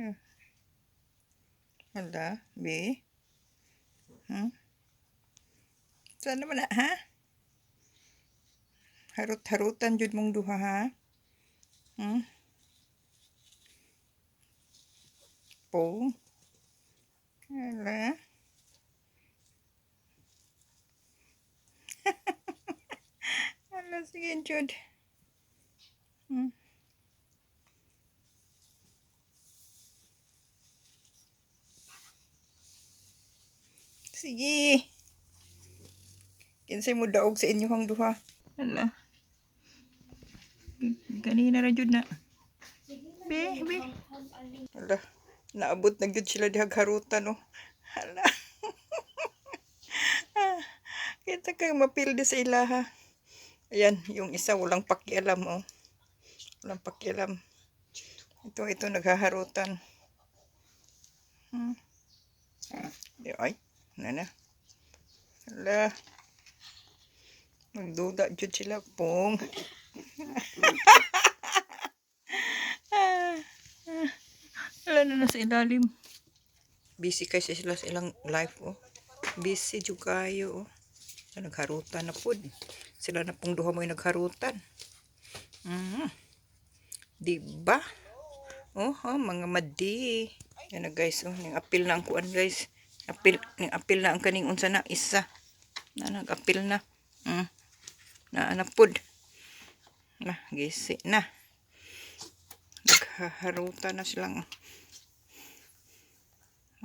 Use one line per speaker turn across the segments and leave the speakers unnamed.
Hmm. Hala, be? Hmm? Saan naman na, ha? Harut-harutan jud mong duha, ha? Hmm? Po? Hala? Hala, sige, Jud. Hmm? Sige. Kinsay mo daog sa inyong duha. Hala. Kanina ra jud na. Be, be. Hala. Naabot na gyud sila dihag harutan oh. Hala. Ah, Kita kang mapildi sa ilaha. Ayan, yung isa walang pakialam oh. Walang pakialam. Ito, ito naghaharutan. Hmm. Di, ay, nana. Hala. Magduda jud sila pong. Wala na na sa ilalim. Busy kasi sila sa ilang life, oh. Busy jud kayo, oh. Nagharutan na pod. Sila na pong duha mo yung nagharutan. Mm. Diba? Oh, oh, mga madi. Yan na guys, oh. Yung apil na ang kuan guys. Apil, yung apil na ang kaning unsa na isa. Na nag-apil na. Mm. Na anapod. Na, gisi na. Naghaharutan na silang.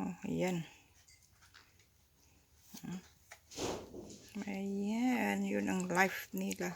Oh, ayan. Hmm. Ayan, yun ang life nila.